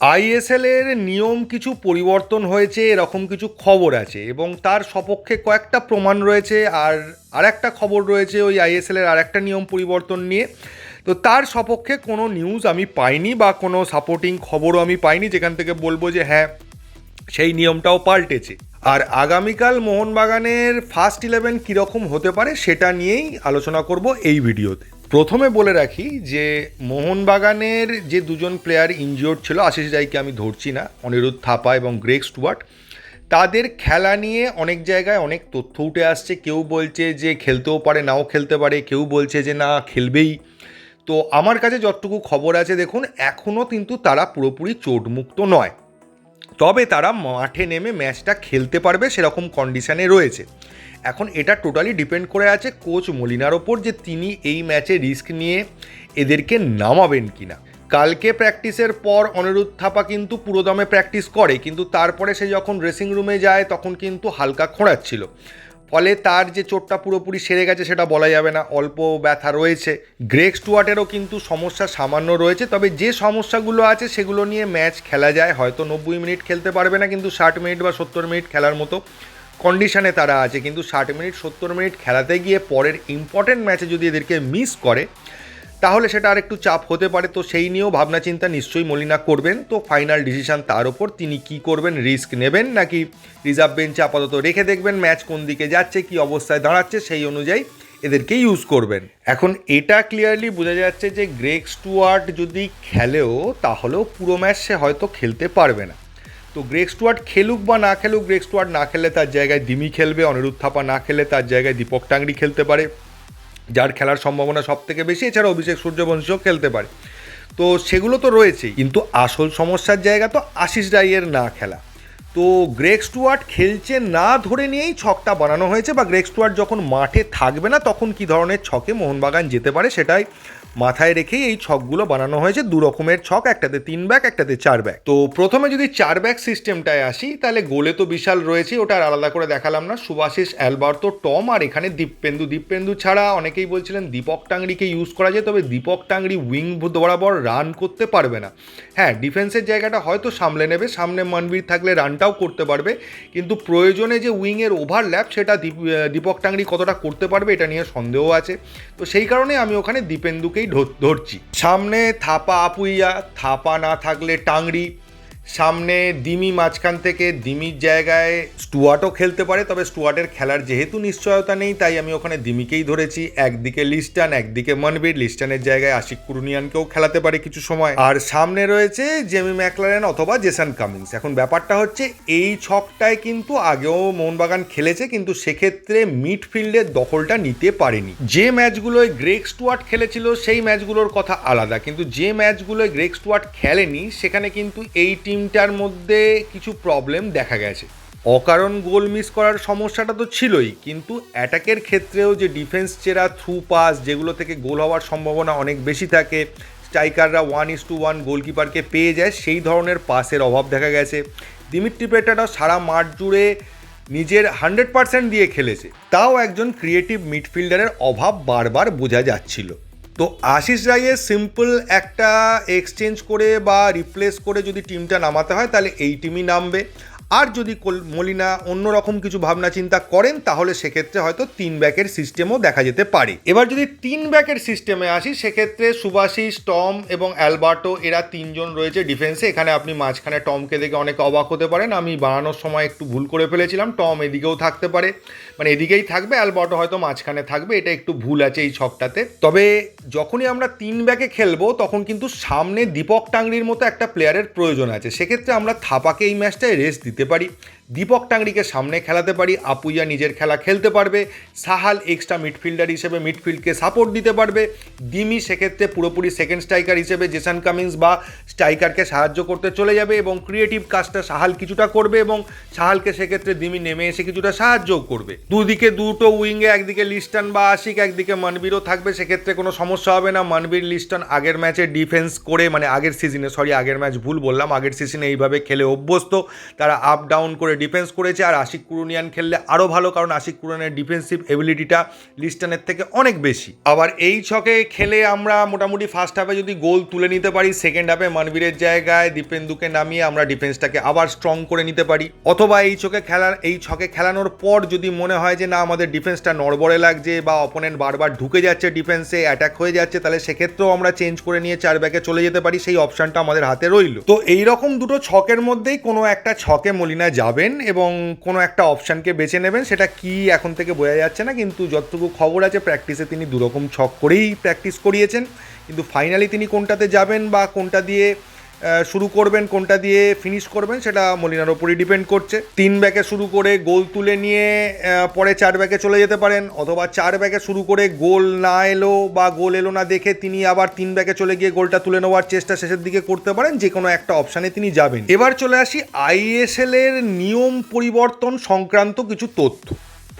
ISL এর নিয়ম কিছু পরিবর্তন হয়েছে, এরকম কিছু খবর আছে এবং তার সপক্ষে কয়েকটা প্রমাণ রয়েছে আর আরেকটা খবর রয়েছে ওই আইএসএল এর আরেকটা নিয়ম পরিবর্তন নিয়ে। তো তার সপক্ষে কোনো নিউজ আমি পাইনি বা কোনো সাপোর্টিং খবরও আমি পাইনি, যেখান থেকে বলব যে হ্যাঁ সেই নিয়মটাও পাল্টেছে। আর আগামীকাল মোহনবাগানের ফার্স্ট ইলেভেন কীরকম হতে পারে সেটা নিয়েই আলোচনা করব এই ভিডিওতে। প্রথমে বলে রাখি যে মোহনবাগানের যে দুজন প্লেয়ার ইনজিওর্ড ছিল, আশিস রায়কে আমি ধরছি না, অনিরুদ্ধ থাপা এবং গ্রেগ স্টুয়ার্ট, তাদের খেলা নিয়ে অনেক জায়গায় অনেক তথ্য উঠে আসছে। কেউ বলছে যে খেলতেও পারে, নাও খেলতে পারে, কেউ বলছে যে না, খেলবেই। তো আমার কাছে যতটুকু খবর আছে, দেখুন এখনও কিন্তু তারা পুরোপুরি চোটমুক্ত নয়। তবে তারা মাঠে নেমে ম্যাচটা খেলতে পারবে সেরকম কন্ডিশানে রয়েছে। এখন এটা টোটালি ডিপেন্ড করে আছে কোচ মলিনার ওপর যে তিনি এই ম্যাচে রিস্ক নিয়ে এদেরকে নামাবেন কি না কালকে প্র্যাকটিসের পর অনিরুদ্ধ থাপা কিন্তু পুরোদমে প্র্যাকটিস করে, কিন্তু তারপরে সে যখন ড্রেসিং রুমে যায় তখন কিন্তু হালকা খোঁড়াচ্ছিল। ফলে তার যে চোটটা পুরোপুরি সেরে গেছে সেটা বলা যাবে না, অল্প ব্যথা রয়েছে। গ্রেক স্টুয়ার্টেরও কিন্তু সমস্যা সামান্য রয়েছে, তবে যে সমস্যাগুলো আছে সেগুলো নিয়ে ম্যাচ খেলা যায়। হয়তো নব্বই মিনিট খেলতে পারবে না, কিন্তু ষাট মিনিট বা সত্তর মিনিট খেলার মতো কন্ডিশনে তারা আছে। কিন্তু ষাট মিনিট, সত্তর মিনিট খেলাতে গিয়ে পরের ইম্পর্টেন্ট ম্যাচে যদি এদেরকে মিস করে তাহলে সেটা আর একটু চাপ হতে পারে। তো সেই নিয়েও ভাবনা চিন্তা নিশ্চয়ই মলিনা করবেন। তো ফাইনাল ডিসিশন তার ওপর তিনি কি করবেন? রিস্ক নেবেন নাকি রিজার্ভ বেঞ্চে আপাতত রেখে দেখবেন ম্যাচ কোন দিকে যাচ্ছে, কি অবস্থায় দাঁড়াচ্ছে সেই অনুযায়ী এদেরকে ইউজ করবেন। এখন এটা ক্লিয়ারলি বোঝা যাচ্ছে যে গ্রেক স্টুয়ার্ট যদি খেলেও তাহলেও পুরো ম্যাচ সে হয়তো খেলতে পারবে না। তো গ্রেক স্টুয়ার্ট খেলুক বা না খেলুক গ্রেক স্টুয়ার্ট না খেললে তার জায়গায় দিমি খেলবে, অনিরুদ্ধ থাপা না খেললে তার জায়গায় দীপক টাংরি খেলতে পারে। যার খেলার সম্ভাবনা সব থেকে বেশি, এছাড়া অভিষেক সূর্যবংশীও খেলতে পারে। তো সেগুলো তো রয়েছেই, কিন্তু আসল সমস্যার জায়গা তো আশিস রায়ের না খেলা। তো গ্রেক স্টুয়ার্ট খেলছে না ধরে নিয়েই ছকটা বানানো হয়েছে, বা গ্রেক স্টুয়ার্ট যখন মাঠে থাকবে না, তখন কি ধরনের ছকে মোহনবাগান যেতে পারে সেটাই মাথায় রেখেই এই ছকগুলো বানানো হয়েছে। দু রকমের ছক, একটাতে তিন ব্যাগ, একটাতে চার ব্যাগ। তো প্রথমে যদি চার ব্যাগ সিস্টেমটায় আসি, তাহলে গোলে তো বিশাল রয়েছে, ওটা আলাদা করে দেখালাম না। সুভাশিস অ্যালবার্তো, টম আর এখানে দীপপেন্দু দীপপেন্দু ছাড়া অনেকেই বলছিলেন দীপক টাংরিকে ইউজ করা যায়, তবে দীপক টাংরি উইং বরাবর রান করতে পারবে না। হ্যাঁ ডিফেন্সের জায়গাটা হয়তো সামলে নেবে, সামনে মনবীর থাকলে রানটাও করতে পারবে, কিন্তু প্রয়োজনে যে উইংয়ের ওভারল্যাপ সেটা দীপ দীপক টাংরি কতটা করতে পারবে, এটা নিয়ে সন্দেহ আছে। তো সেই কারণে আমি ওখানে দীপেন্দুকেই ধর- ধরছি। সামনে থাপা আপুইয়া থাপা না থাকলে টাংরি সামনে দিমি মাঝখান থেকে দিমির জায়গায় স্টুয়ার্টও খেলতে পারে, তবে স্টুয়ার্টের খেলার যেহেতু নিশ্চয়তা নেই, তাই আমি ওখানে দিমিকেই ধরেছি। একদিকে লিস্টান, একদিকে মনবীর, লিস্টানের জায়গায় আশিক কুরুনিয়ানকেও খেলাতে পারে কিছু সময়। আর সামনে রয়েছে জেমি ম্যাকলারেন অথবা জেসান কামিংস। এখন ব্যাপারটা হচ্ছে, এই ছকটায় কিন্তু আগেও মোহনবাগান খেলেছে, কিন্তু সেক্ষেত্রে মিডফিল্ডের দখলটা নিতে পারেনি। যে ম্যাচগুলোয় গ্রেক স্টুয়ার্ট খেলেছিল, সেই ম্যাচগুলোর কথা আলাদা। কিন্তু যে ম্যাচগুলোয় গ্রেক স্টুয়ার্ট খেলেনি, সেখানে কিন্তু এই টিমটার মধ্যে কিছু প্রবলেম দেখা গেছে। অকারণ গোল মিস করার সমস্যাটা তো ছিলই, কিন্তু অ্যাটাকের ক্ষেত্রেও যে ডিফেন্স চেরা থ্রু পাস যেগুলো থেকে গোল হওয়ার সম্ভাবনা অনেক বেশি থাকে স্ট্রাইকাররা ওয়ান ইস টু ওয়ান গোলকিপারকে পেয়ে যায়, সেই ধরনের পাসের অভাব দেখা গেছে। দিমিত্রি পেটাটাও সারা মাঠ জুড়ে নিজের হান্ড্রেড পার্সেন্ট দিয়ে খেলেছে। তাও একজন ক্রিয়েটিভ মিডফিল্ডারের অভাব বারবার বোঝা যাচ্ছিল। তো আশিস রায়ের সিম্পল একটা এক্সচেঞ্জ করে বা রিপ্লেস করে যদি টিমটা নামাতে হয়, তাহলে এই টিমই নামবে। আর যদি মলিনা অন্যরকম কিছু ভাবনা চিন্তা করেন, তাহলে সেক্ষেত্রে হয়তো তিন ব্যাকের সিস্টেমও দেখা যেতে পারে। এবার যদি তিন ব্যাকের সিস্টেমে আসি, সেক্ষেত্রে সুভাশিস টম এবং অ্যালবার্টো, এরা তিনজন রয়েছে ডিফেন্সে। এখানে আপনি মাঝখানে টমকে দেখে অনেক অবাক হতে পারেন। আমি বানানোর সময় একটু ভুল করে ফেলেছিলাম। টম এদিকেও থাকতে পারে। মানে এদিকেই থাকবে, অ্যালবার্টো হয়তো মাঝখানে থাকবে। এটা একটু ভুল আছে এই ছকটাতে। তবে যখনই আমরা তিন ব্যাকে খেলব, তখন কিন্তু সামনে দীপক টাংরির মতো একটা প্লেয়ারের প্রয়োজন আছে। সেক্ষেত্রে আমরা থাপাকে এই ম্যাচটায় রেস্ট দিতে পারি দীপক টাংরিকে সামনে খেলাতে পারি, আপুইয়া নিজের খেলা খেলতে পারবে, সাহাল এক্সট্রা মিডফিল্ডার হিসেবে মিডফিল্ডকে সাপোর্ট দিতে পারবে, দিমি সেক্ষেত্রে পুরোপুরি সেকেন্ড স্ট্রাইকার হিসেবে জেসান কামিন্স বা স্ট্রাইকারকে সাহায্য করতে চলে যাবে এবং ক্রিয়েটিভ কাজটা সাহাল কিছুটা করবে এবং সাহালকে সেক্ষেত্রে দিমি নেমে এসে কিছুটা সাহায্যও করবে। দুদিকে দুটো উইংয়ে, একদিকে লিস্টন বা আশিক, একদিকে মনবীরও থাকবে, সেক্ষেত্রে কোনো সমস্যা হবে না। মনবীর, লিস্টন আগের ম্যাচে ডিফেন্স করে মানে আগের সিজনে সরি আগের ম্যাচ ভুল বললাম, আগের সিজনে এইভাবে খেলে অভ্যস্ত, তারা আপ ডাউন করে ডিফেন্স করেছে আর আশিক কুরুনিয়ান খেললে আরও ভালো, কারণ আশিক কুরুনিয়ানের ডিফেন্সিভ এবিলিটিটা লিস্টানের থেকে অনেক বেশি। আবার এই ছকে খেলে আমরা মোটামুটি ফার্স্ট হাফে যদি গোল তুলে নিতে পারি সেকেন্ড হাফে মানবীরের জায়গায় দীপেন্দুকে নামিয়ে আমরা ডিফেন্সটাকে আবার স্ট্রং করে নিতে পারি। অথবা এই ছকে খেলার, এই ছকে খেলানোর পর যদি মনে হয় যে না, আমাদের ডিফেন্সটা নড়বড়ে লাগছে বা অপোনেন্ট বারবার ঢুকে যাচ্ছে ডিফেন্সে অ্যাটাক হয়ে যাচ্ছে, তাহলে সেক্ষেত্রেও আমরা চেঞ্জ করে নিয়ে চার ব্যাকে চলে যেতে পারি। সেই অপশনটা আমাদের হাতে রইল। তো এইরকম দুটো ছকের মধ্যেই কোনো একটা ছকে মলিনা যাবেন। এবং কোনো একটা অপশানকে বেছে নেবেন, সেটা কি এখন থেকে বোঝা যাচ্ছে না, কিন্তু যতটুকু খবর আছে প্র্যাকটিসে তিনি দুরকম ছক করেই প্র্যাকটিস করিয়েছেন। কিন্তু ফাইনালি তিনি কোনটাতে যাবেন বা কোনটা দিয়ে শুরু করবেন, কোনটা দিয়ে ফিনিশ করবেন সেটা মলিনার ওপরই ডিপেন্ড করছে। তিন ব্যাকে শুরু করে গোল তুলে নিয়ে পরে চার ব্যাকে চলে যেতে পারেন, অথবা চার ব্যাকে শুরু করে গোল না এলো বা গোল এলো না দেখে তিনি আবার তিন ব্যাকে চলে গিয়ে গোলটা তুলে নেওয়ার চেষ্টা শেষের দিকে করতে পারেন যে কোনো একটা অপশানে তিনি যাবেন। এবার চলে আসি আইএসএল এর নিয়ম পরিবর্তন সংক্রান্ত কিছু তথ্য।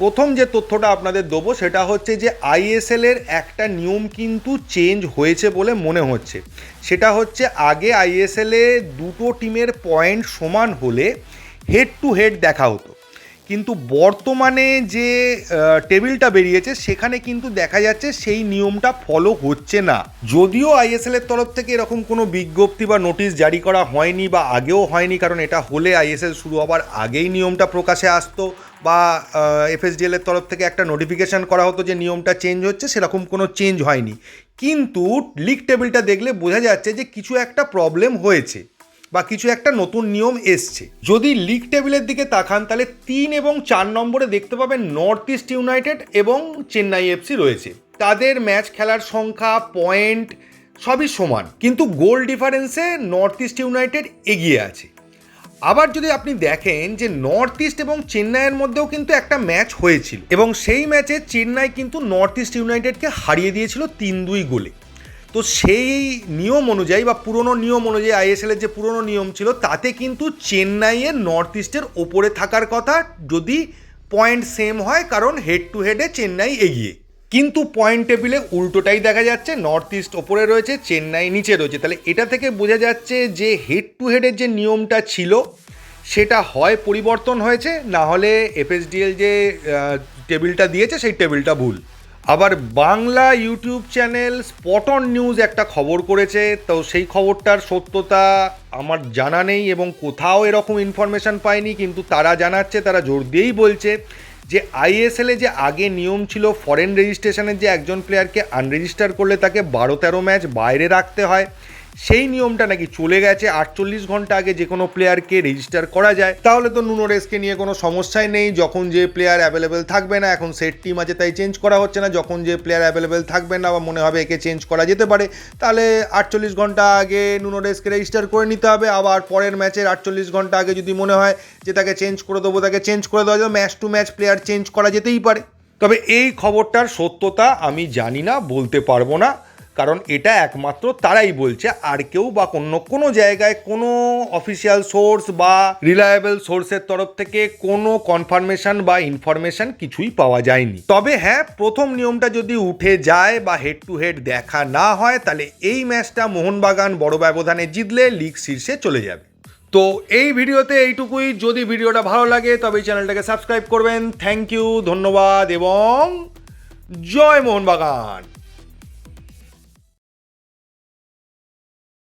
প্রথম যে তথ্যটা আপনাদের দেবো, সেটা হচ্ছে যে আইএসএল এর একটা নিয়ম কিন্তু চেঞ্জ হয়েছে বলে মনে হচ্ছে। সেটা হচ্ছে আগে আইএসএল এ দুটো টিমের পয়েন্ট সমান হলে হেড টু হেড দেখা হতো। কিন্তু বর্তমানে যে টেবিলটা বেরিয়েছে, সেখানে কিন্তু দেখা যাচ্ছে সেই নিয়মটা ফলো হচ্ছে না। যদিও আইএসএল এর তরফ থেকে এরকম কোনো বিজ্ঞপ্তি বা নোটিশ জারি করা হয়নি বা আগেও হয়নি, কারণ এটা হলে আইএসএল শুরু হবার আগেই নিয়মটা প্রকাশে আসতো বা এফএসডিএল এর তরফ থেকে একটা নোটিফিকেশন করা হতো যে নিয়মটা চেঞ্জ হচ্ছে, সেরকম কোনো চেঞ্জ হয়নি। কিন্তু লিগ টেবিলটা দেখলে বোঝা যাচ্ছে যে কিছু একটা প্রবলেম হয়েছে। বা কিছু একটা নতুন নিয়ম এসছে। যদি লিগ টেবিলের দিকে তাকান, তাহলে তিন এবং চার নম্বরে দেখতে পাবেন নর্থ ইস্ট ইউনাইটেড এবং চেন্নাই এফসি রয়েছে। তাদের ম্যাচ খেলার সংখ্যা পয়েন্ট সবই সমান, কিন্তু গোল ডিফারেন্সে নর্থ ইস্ট ইউনাইটেড এগিয়ে আছে। আবার যদি আপনি দেখেন যে নর্থ ইস্ট এবং চেন্নাইয়ের মধ্যেও কিন্তু একটা ম্যাচ হয়েছিল এবং সেই ম্যাচে চেন্নাই কিন্তু নর্থ ইস্ট ইউনাইটেডকে হারিয়ে দিয়েছিল তিন দুই গোলে। তো সেই নিয়ম অনুযায়ী বা পুরনো নিয়ম অনুযায়ী আইএসএল এর যে পুরনো নিয়ম ছিল, তাতে কিন্তু চেন্নাইয়ের নর্থ ইস্টের ওপরে থাকার কথা যদি পয়েন্ট সেম হয়, কারণ হেড টু হেডে চেন্নাই এগিয়ে। কিন্তু পয়েন্ট টেবিলে উল্টোটাই দেখা যাচ্ছে, নর্থ ইস্ট ওপরে রয়েছে, চেন্নাই নিচে রয়েছে। তাহলে এটা থেকে বোঝা যাচ্ছে যে হেড টু হেডের যে নিয়মটা ছিল, সেটা হয়, পরিবর্তন হয়েছে, না হলে এফএসডিএল যে টেবিলটা দিয়েছে, সেই টেবিলটা ভুল। আবার Bangla YouTube channel Spoton News একটা খবর করেছে, তো সেই খবরটার সত্যতা আমার জানা নেই এবং কোথাও এরকম ইনফরমেশান পাইনি, কিন্তু তারা জানাচ্ছে, তারা জোর দিয়েই বলছে যে আইএসএলে যে আগে নিয়ম ছিল ফরেন রেজিস্ট্রেশনের যে একজন প্লেয়ারকে আনরেজিস্টার করলে তাকে বারো তেরো ম্যাচ বাইরে রাখতে হয় সেই নিয়মটা নাকি চলে গেছে। আটচল্লিশ ঘণ্টা আগে যে কোনো প্লেয়ারকে রেজিস্টার করা যায়। তাহলে তো নুনোরেসকে নিয়ে কোনো সমস্যাই নেই। যখন যে প্লেয়ার অ্যাভেলেবেল থাকবে না, এখন সেট টিম আছে, তাই চেঞ্জ করা হচ্ছে না। যখন যে প্লেয়ার অ্যাভেলেবেল থাকবে না বা মনে হবে একে চেঞ্জ করা যেতে পারে, তাহলে আটচল্লিশ ঘণ্টা আগে নুনোরেসকে রেজিস্টার করে নিতে হবে। আবার পরের ম্যাচের আটচল্লিশ ঘণ্টা আগে যদি মনে হয় যে তাকে চেঞ্জ করে দেবো, তাকে চেঞ্জ করে দেওয়া যাবে। Match to match player change করা যেতেই পারে। তবে এই খবরটার সত্যতা আমি জানি না, বলতে পারব না। কারণ এটা একমাত্র তারাই বলছে। আর কেউ বা অন্য কোনো জায়গায় কোনো অফিসিয়াল সোর্স বা রিলায়েবল সোর্সের তরফ থেকে কোনো কনফার্মেশন বা ইনফরমেশন কিছুই পাওয়া যায়নি। তবে হ্যাঁ প্রথম নিয়মটা যদি উঠে যায় বা হেড টু হেড দেখা না হয়, তাহলে এই ম্যাচটা মোহনবাগান বড় ব্যবধানে জিতলে লিগ শীর্ষে চলে যাবে। তো এই ভিডিওতে এইটুকুই। যদি ভিডিওটা ভালো লাগে, তবে এই চ্যানেলটাকে সাবস্ক্রাইব করবেন। থ্যাংক ইউ ধন্যবাদ এবং জয় মোহনবাগান।